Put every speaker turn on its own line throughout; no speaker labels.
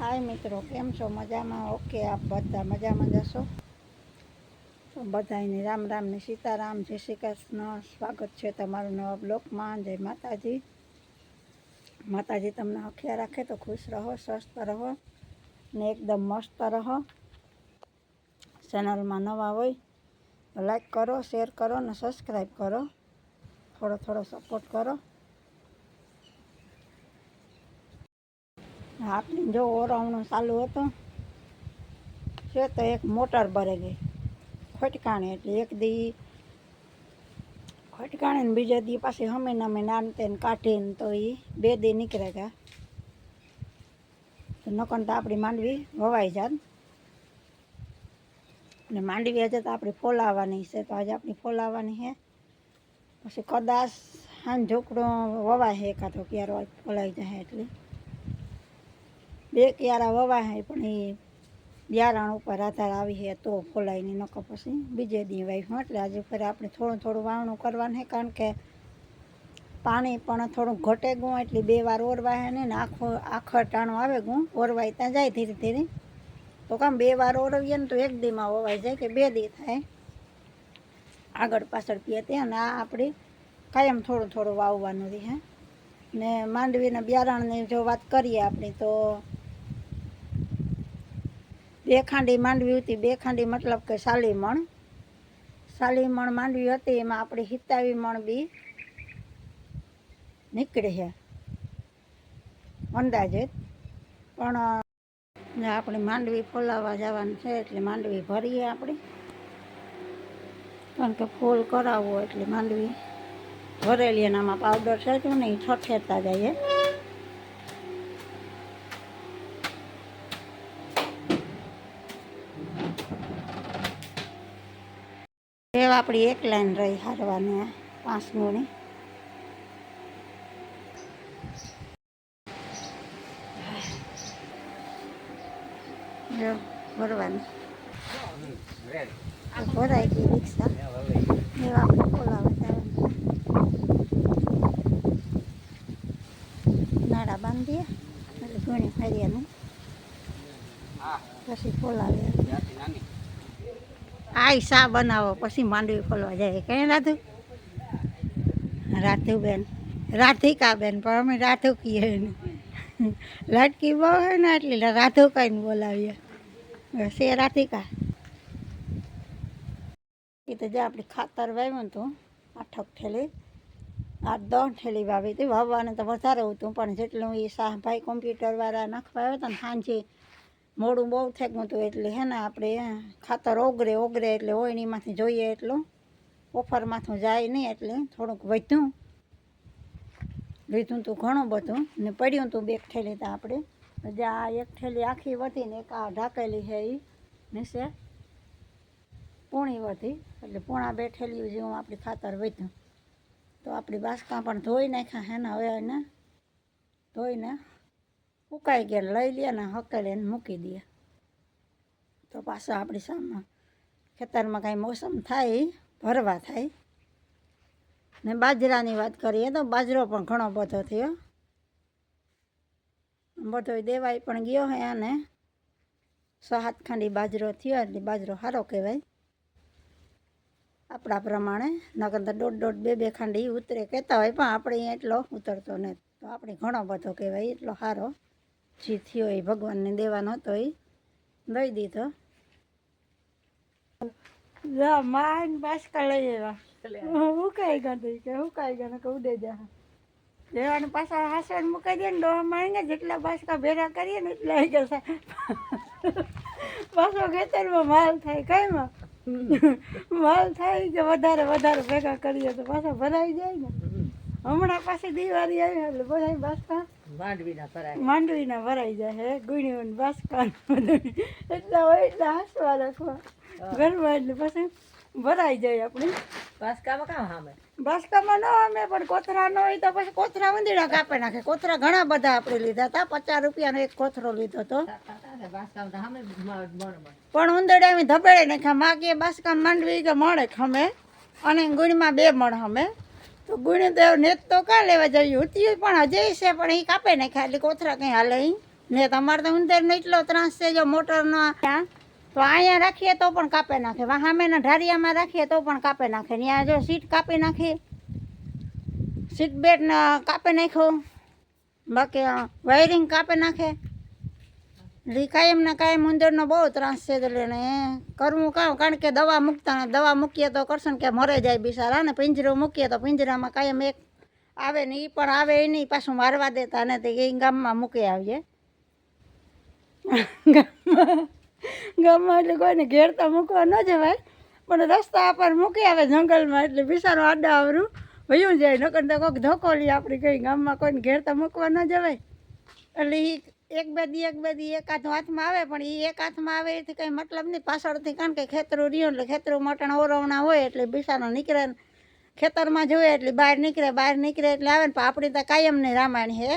હાય મિત્રો, કેમ છો? મજામાં? ઓકે, આપ બધા મજામાં જશો તો બધાને રામ રામ ને સીતારામ. જય શ્રી કૃષ્ણ. સ્વાગત છે તમારું નવા બ્લોકમાં. જય માતાજી. માતાજી તમને અખ્યા રાખે તો ખુશ રહો, સ્વસ્થ રહો ને એકદમ મસ્ત રહો. ચેનલમાં નવા હોય તો લાઈક કરો, શેર કરો ને સબસ્ક્રાઈબ કરો. થોડો થોડો સપોર્ટ કરો. આપણે જો ઓરાવણું ચાલુ હતું, છે તો એક મોટર ભરે ગઈ. ખોટકાણે એટલે એક દી, ખોટકાણે ને બીજા દી પાછી હમે નમે નાન તેને કાઢીને તો એ બે દી નીકળે ગયા તો નકન તો આપણી માંડવી વવાઈ જાત. અને માંડવી આજે તો આપણી ફોલાવવાની છે, તો આજે આપણી ફોલાવવાની છે. પછી કદાચ હાન ઝોકડો વવાય છે કાં તો ક્યારો ફોલાઈ જાય એટલે. બે ક્યારા વવાય પણ એ બિયારણ ઉપર આધાર આવી છે તો ફોલાય નહીં નકર પછી બીજે દી વાવ્યું એટલે આજે ફરી આપણે થોડું થોડું વાવણું કરવાનું છે કારણ કે પાણી પણ થોડું ઘટે ગું એટલે બે વાર ઓરવાય નહીં ને આખો આખો ટાણું આવે ગું ઓરવાય ત્યાં જાય ધીરે ધીરે. તો કામ બે વાર ઓરવીએ ને તો એક દીમાં વવાઈ જાય કે બે દી થાય. આગળ પાછળ પીએ ત્યાં અને આ આપણી કાયમ થોડું થોડું વાવવાનું રહે. ને માંડવીના બિયારણની જો વાત કરીએ આપણે, તો બે ખાંડી માંડવી હતી, બે ખાંડી મતલબ કે સાલી મણ. માંડવી હતી, એમાં આપણે હિતાવી મણ બી નીકળે છે. અંદાજે. પણ આપણે માંડવી ફોલાવવા જવાનું છે, એટલે માંડવી ભરીએ આપણે. કારણ કે ફૂલ કરાવવો એટલે માંડવી ભરેલી એનામાં પાવડર છે નહીં, છઠેતા જઈએ એ આપણી એક લાઈન રહી હારવાની આ પાંચ ગુણી ભરવાની. ભરાઈ ગઈ રિક્ષા. એવા બોલાવે નાડા બાંધીએ, એટલે ઘણી ફેરીએ પછી બોલાવીએ આય શા બનાવો? પછી માંડવી ફોલવા જાય કઈ રાધુ રાધુ? બેન રાધિકા બેન પણ અમે રાધુ કહીએ એને. લડકી બહુ હોય ને એટલે રાધુ કહીને બોલાવીએ. બસ એ રાધિકા. એ તો જે આપણે ખાતર વાવ્યું હતું આઠક ઠેલી આઠ દસ ઠેલી વાવી હતી. વાવવાને તો વધારે હતું, પણ જેટલું એ શાહભાઈ કોમ્પ્યુટરવાળા નાખવા આવ્યા હતા ને સાંજે મોડું બહુ થેકું હતું એટલે હે ને આપણે ખાતર ઓગરે ઓગરે એટલે ઓયણીમાંથી જોઈએ એટલું. ઓફરમાંથી જાય નહીં એટલે થોડુંક વધ્યું. લીધું તું ઘણું બધું ને પડ્યું તું બે ઠેલી તો આપણે. જે આ એક ઠેલી આખી વધી ને એક આ ઢાંકેલી છે એ નીચે પૂણી વધી એટલે પૂણા બે ઠેલી જેવું આપણી ખાતર વધ્યું. તો આપણી બાસકા પણ ધોઈ નાખ્યા હે ને હવે એને. ધોઈને ઉકાઈ ગયા લઈ લે ને હકેલે એને મૂકી દે. તો પાછો આપણી સામે ખેતરમાં કાંઈ મોસમ થાય, ભરવા થાય. ને બાજરાની વાત કરીએ તો બાજરો પણ ઘણો બધો થયો. બધો દેવાય પણ ગયો હે અને સાત ખાંડી બાજરો થયો એટલે બાજરો સારો કહેવાય. આપણા પ્રમાણે, નકર તો દોઢ દોઢ બે બે ખાંડી ઉતરે કહેતા હોય, પણ આપણે એટલો ઉતરતો નથી. તો આપણે ઘણો બધો કહેવાય, એટલો સારો જે થયો એ ભગવાનને દેવાનો હતો એ. દઈ દીધો. માન બાસકા લઈ આવ્યા. હું કાંઈ ગઈ કે હું કાંઈ ગયા કે ઉડે જા. દેવાને પાછા હાસણ મૂકી દે ને ડોહા મારીને જેટલા બાસકા ભેગા કરીએ ને એટલા આવી ગયા પાછો ખેતરમાં માલ થાય કઈમાં માલ થાય કે વધારે વધારે ભેગા કરીએ તો પાછા ભરાઈ જાય ને. હમણાં પાછી દિવાળી આવી એટલે બધા બાસકા
માંડવીના ભરાય.
માંડવીના ભરાઈ જાય હે ગુણીઓ ને બાસકા એટલા હોય એટલા હસવા રાખવા. ગરબા એટલે પછી ભરાઈ જાય આપણે.
બાસકામાં કામ સામે
બાસકામાં ન અમે પણ કોથરા ન હોય તો પછી કોથરા મંદિરા કાપી નાખે. કોથરા ઘણા બધા આપણે લીધા હતા. પચાસ રૂપિયાનો એક કોથરો લીધો હતો. પણ ઉંદરડા અમે ધબેડે નાખ્યા. માં કે બાસકા માંડવી કે મળે ખમે? અને ગુણમાં બે મણ હમે. તો ગુણદેવ નેત તો કા લેવા જઈએ? ઉતી પણ હજે છે, પણ એ કાપે નાખ્યા. એટલે કોથરા કંઈ હાલે ને તમારે તો ઉંદરનો એટલો ત્રાસ છે, જો મોટરનો તો અહીંયા રાખીએ તો પણ કાપે નાખે. સામેના ઢારિયામાં રાખીએ તો પણ કાપે નાખે. ત્યાં જો સીટ કાપી નાખી. સીટ બેટ કાપી નાખ્યો. બાકી વાયરિંગ કાપી નાખે. ઈ કાયમ ઉંદરનો બહુ ત્રાસ છે એટલે એને કરવું કામ કારણ કે દવા મૂકતા ને દવા મૂકીએ તો કરશે ને કે મરે જાય બિચારા ને પિંજરો મૂકીએ તો પિંજરામાં કાયમ એક આવે ને એ પણ આવે એ નહીં, પાછું મારવા દેતા ને તે એ ગામમાં મૂકી આવીએ ગામમાં એટલે કોઈને ઘેર તો મૂકવા ન જવાય, પણ રસ્તા પર મૂકી આવે જંગલમાં એટલે બિચારો આડા આવરું વયું જાય, નકર તો કોઈક ધોકો આપણી આપણે કઈ ગામમાં કોઈને ઘેર તો મૂકવા ન જવાય. એટલે એ એક બે દી, એક બે દી, એક હાથ હાથમાં આવે, પણ એ એક હાથમાં આવે, એથી કંઈ મતલબ નહીં પાછળથી કારણ કે ખેતરું રહ્યું એટલે ખેતરું મટણ ઓરવણા હોય એટલે બિસારો નીકળે ને ખેતરમાં જોઈએ એટલે બહાર નીકળે બહાર નીકળે એટલે આવે ને, પણ આપણી તો કાયમની રામાયણ છે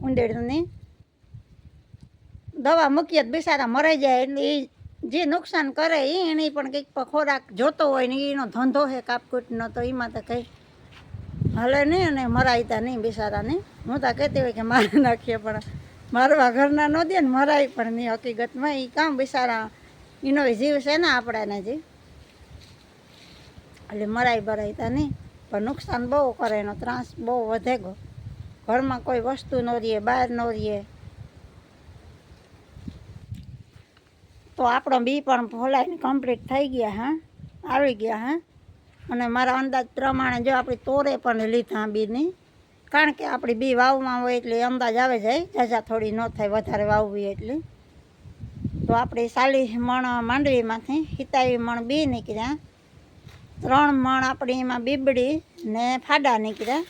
ઉંદેડની દવા મૂકીએ તો બિચારા મરાઈ જાય એટલે એ જે નુકસાન કરે એ એની પણ કંઈક ખોરાક જોતો હોય ને એનો ધંધો છે કાપકૂટનો, તો એમાં તો કંઈ હલે નહીં અને મરાયતા નહીં બિચારાને હું તો કહેતી હોય કે મારી નાખીએ, પણ મારવા ઘરના ન દે ને મરાય, પણ નહીં હકીકતમાં એ કામ બિચારા, એનો જીવ છે ને આપણાને જે. એટલે મરાય બરાયતા નહીં, પણ નુકસાન બહુ કરે, એનો ત્રાસ બહુ વધે ગયો ઘરમાં કોઈ વસ્તુ ન રહીએ બહાર ન રહીએ તો આપણો બી પણ ફોલાઈને કમ્પ્લીટ થઈ ગયા, હા? આવી ગયા, હા? અને મારા અંદાજ પ્રમાણે જો આપણે તોરે પણ લીધા બીની કારણ કે આપણી બી વાવમાં હોય એટલે અંદાજ આવે જાય જાજા થોડી ન થાય વધારે વાવવી એટલે. તો આપણે ચાલીસ મણ માંડવીમાંથી હિતાવી મણ બી નીકળ્યા. ત્રણ મણ આપણી એમાં બીબડી ને ફાડા નીકળ્યા.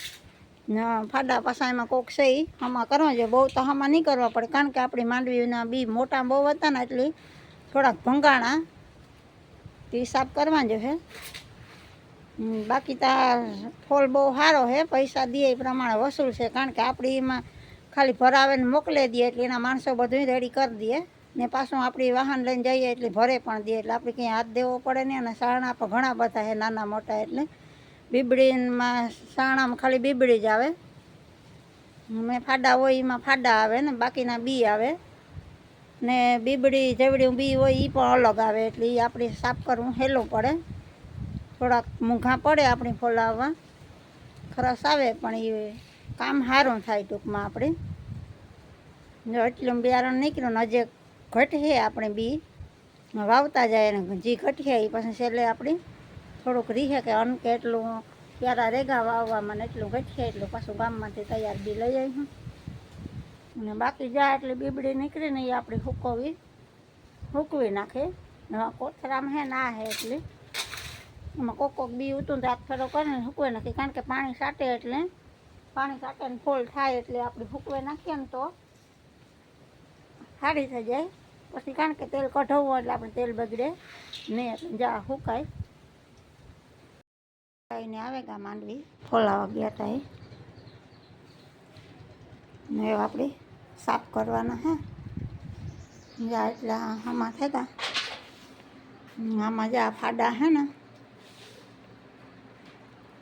ને ફાડા પાછા એમાં કોક છે આમાં કરવા જોઈએ બહુ તો આમાં નહીં કરવા પડે કારણ કે આપણી માંડવીના બી મોટા બહુ હતા ને એટલે થોડાક ભંગાણા. તે હિસાબ કરવા જોઈએ હમ, બાકી તો ફોલ બહુ સારો છે, પૈસા દે એ પ્રમાણે વસૂલ છે, કારણ કે આપણી એમાં ખાલી ભરાવે ને મોકલી દઈએ એટલે એના માણસો બધું રેડી કરી દે. ને પાછું આપણી વાહન લઈને જઈએ એટલે ભરે પણ દે, એટલે આપણે ક્યાંય હાથ દેવો પડે નહીં અને સાણા પણ ઘણા બધા છે, નાના મોટા એટલે. બીબડીમાં સાણામાં ખાલી બીબડી જ આવે. મેં ફાડા હોય એમાં ફાડા આવે ને, બાકીના બી આવે. ને બીબડી જેવડી બી હોય એ પણ અલગ આવે, એટલે એ આપણે સાફ કરવું હેલું પડે. થોડાક મૂંઘા પડે આપણે ફોલાવવા. ખરસ આવે પણ એ કામ સારું થાય ટૂંકમાં આપણે. એટલું બિયારણ નીકળ્યું ને જે ઘટશે આપણે બી. વાવતા જાય અને જે ઘટશે એ પછી છેલ્લે આપણે થોડુંક રીહે કે અન કે એટલું પ્યારા રેગા વાવવામાં ને એટલું ઘટશે એટલું પાછું ગામમાંથી તૈયાર બી લઈ આવીશું. અને બાકી જાય એટલે બીબડી નીકળે ને એ આપણે હુકવી હુકવી નાખે. નવા કોથરામાં હે ના હે એટલે એમાં કોક કોક બી ઉતું તો હાથ ફેરો કરીને સૂકવે નાખી. કારણ કે પાણી સાટે એટલે, પાણી સાટે ને ફોલ થાય એટલે આપણે સૂકવે નાખીએ ને તો સારી થઈ જાય. પછી કારણ કે તેલ કઢાવવું એટલે આપણે તેલ બગડે નહીં એટલે જા સુકાય ને આવે ગા માંડવી, ફોલાવા ગયા હતા એ. આપણે સાફ કરવાના, હે. જા એટલા આમાં થતા આમાં જા ફાડા, હે ને.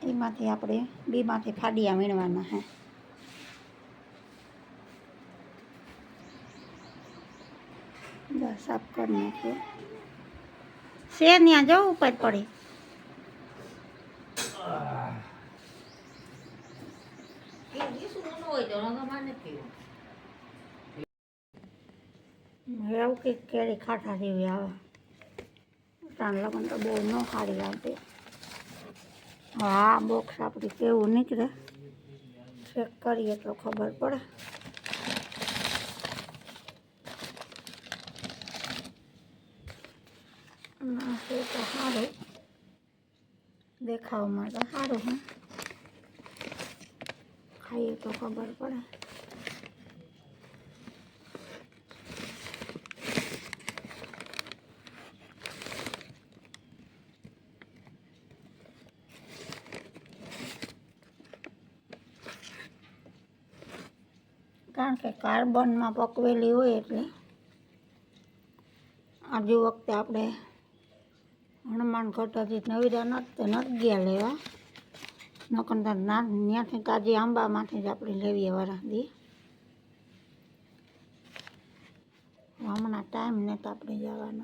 એમાંથી આપણે બીમાંથી ફાડિયા વીણવાના હે. બસ સાફ કરી નાખીએ. શેર ત્યાં જવું ઉપર પડી. હવે આવું કંઈક કેરી ખાટા જેવી આવે. ત્રણ લગન તો બહુ ન સારી આવતી. હા બોક્સ આપણી કેવું નીકળે? ચેક કરીએ તો ખબર પડે. ના છે તો સારું દેખાવમાં તો સારું હે. ખાઈએ તો ખબર પડે. કારણ કે કાર્બનમાં પકવેલી હોય એટલે આજુ વખતે આપણે હનુમાન ઘટાથી નવીરા નથી નથી ગયા લેવા. નકંદર ના ત્યાંથી તાજી આંબામાંથી જ આપણે લેવીએ વરાદી હમણાં ટાઈમ નથી આપણે જવાનો.